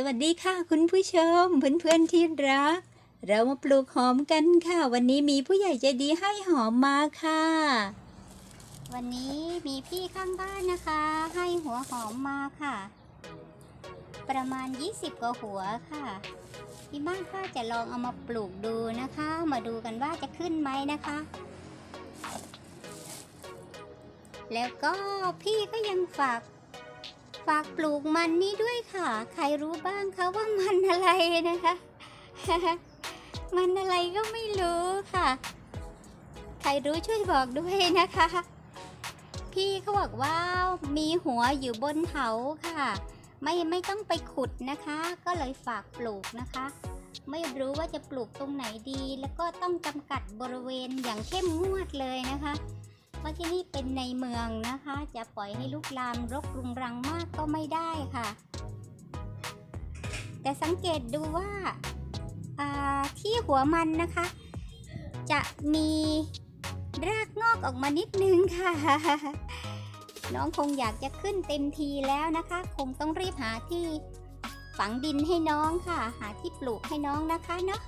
สวัสดีค่ะคุณผู้ชมเพื่อนๆที่รัก เรามาปลูกหอมกันค่ะ วันนี้มีผู้ใหญ่ใจดีให้หอมมาค่ะ วันนี้มีพี่ข้างบ้านนะคะ ให้หัวหอมมาค่ะ ประมาณ 20 กว่าหัวค่ะที่บ้านก็จะลองเอามาปลูกดูนะคะ มาดูกันว่าจะขึ้นไหมนะคะ แล้วก็พี่ก็ยังฝาก ฝากปลูกมันนี่ด้วยค่ะ ใครรู้บ้างคะว่ามันอะไรนะคะ มันอะไรก็ไม่รู้ค่ะ ใครรู้ช่วยบอกด้วยนะคะ พี่เขาบอกว่ามีหัวอยู่บนเขาค่ะ ไม่ไม่ต้องไปขุดนะคะ ก็เลยฝากปลูกนะคะ ไม่รู้ว่าจะปลูกตรงไหนดี แล้วก็ต้องจำกัดบริเวณอย่างเข้มงวดเลยนะคะ เพราะที่นี่เป็นในเมืองนะคะ จะปล่อยให้ลุกลามรกรุงรังมากก็ไม่ได้ค่ะ แต่สังเกตดูว่าอ่าที่หัวมันนะคะ จะมีรากงอกออกมานิดนึงค่ะ น้องคงอยากจะขึ้นเต็มทีแล้วนะคะ คงต้องรีบหาที่ฝังดินให้น้องค่ะ หาที่ปลูกให้น้องนะคะเนาะ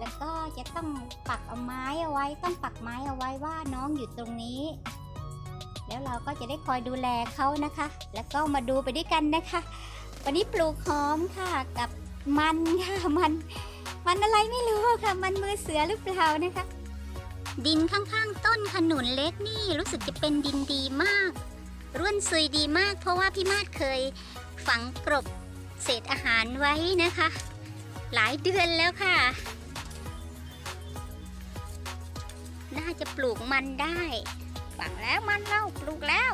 แล้วก็จะต้องปักเอาไม้เอาไว้ ต้องปักไม้เอาไว้ว่าน้องอยู่ตรงนี้ แล้วเราก็จะได้คอยดูแลเขานะคะ แล้วก็มาดูไปด้วยกันนะคะ วันนี้ปลูกหอมค่ะกับมันค่ะมัน มันอะไรไม่รู้ค่ะ มันมือเสือหรือเปล่านะคะ ดินข้างๆ ต้นขนุนเล็กนี่รู้สึกจะเป็นดินดีมาก ร่วนซุยดีมาก เพราะว่าพี่มาดเคยฝังกรบเศษอาหารไว้นะคะ หลายเดือนแล้วค่ะ น่าจะปลูกมันได้ฝังแล้วมันเล่าปลูกแล้ว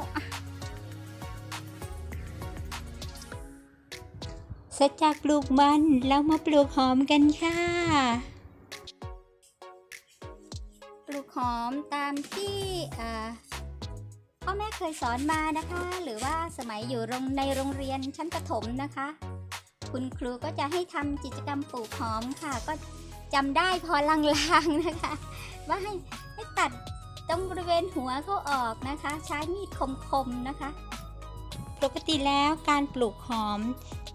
เสร็จจากปลูกมันเรามาปลูกหอมกันค่ะ ปลูกหอมตามที่อ่าพ่อแม่เคยสอนมานะคะ หรือว่าสมัยอยู่โรงในโรงเรียนชั้นประถมนะคะ คุณครูก็จะให้ทำกิจกรรมปลูกหอมค่ะ ก็จำได้พอลางๆนะคะ ว่าให้ ให้ตัดตรงบริเวณหัวเขาออกนะคะ ใช้มีดคมๆนะคะ ปกติแล้วการปลูกหอม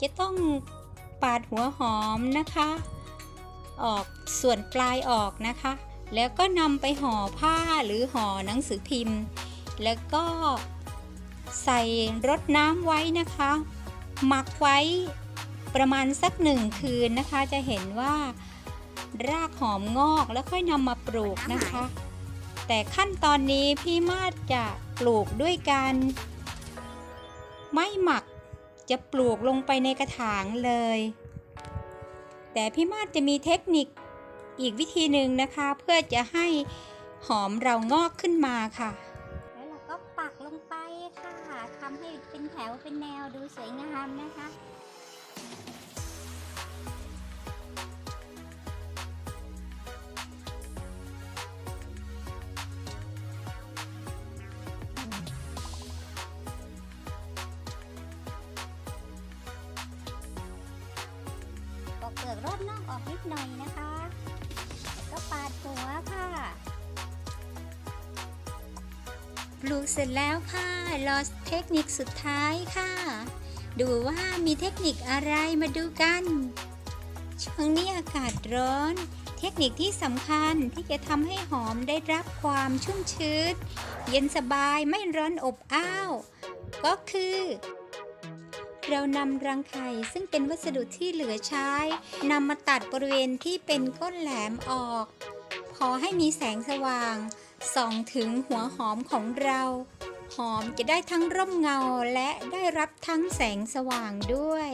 จะต้องปาดหัวหอมนะคะ ออกส่วนปลายออกนะคะ แล้วก็นำไปห่อผ้าหรือห่อหนังสือพิมพ์ แล้วก็ใส่รดน้ำไว้นะคะหมักไว้ประมาณสักหนึ่งคืนนะคะ จะเห็นว่ารากหอมงอกแล้วค่อยนำมาปลูกนะคะ แต่ขั้นตอนนี้พี่มาดจะปลูกด้วยการไม่หมักจะปลูกลงไปในกระถางเลย แต่พี่มาดจะมีเทคนิคอีกวิธีหนึ่งนะคะ เพื่อจะให้หอมเรางอกขึ้นมาค่ะ แล้วเราก็ปักลงไปค่ะทำให้เป็นแถวเป็นแนวดูสวยงามนะคะ เปลือกรอบนอกออกนิดหน่อยนะคะแล้วก็ปาดหัวค่ะ ปลูกเสร็จแล้วค่ะ รอเทคนิคสุดท้ายค่ะ ดูว่ามีเทคนิคอะไรมาดูกัน ช่วงนี้อากาศร้อนเทคนิคที่สำคัญที่จะทำให้หอมได้รับความชุ่มชื้น เย็นสบายไม่ร้อนอบอ้าว ก็คือ เรานำรังไข่ซึ่งเป็นวัสดุที่เหลือใช้นำมาตัดบริเวณที่เป็นก้นแหลมออกพอให้มีแสงสว่าง ส่องถึงหัวหอมของเรา หอมจะได้ทั้งร่มเงาและได้รับทั้งแสงสว่างด้วย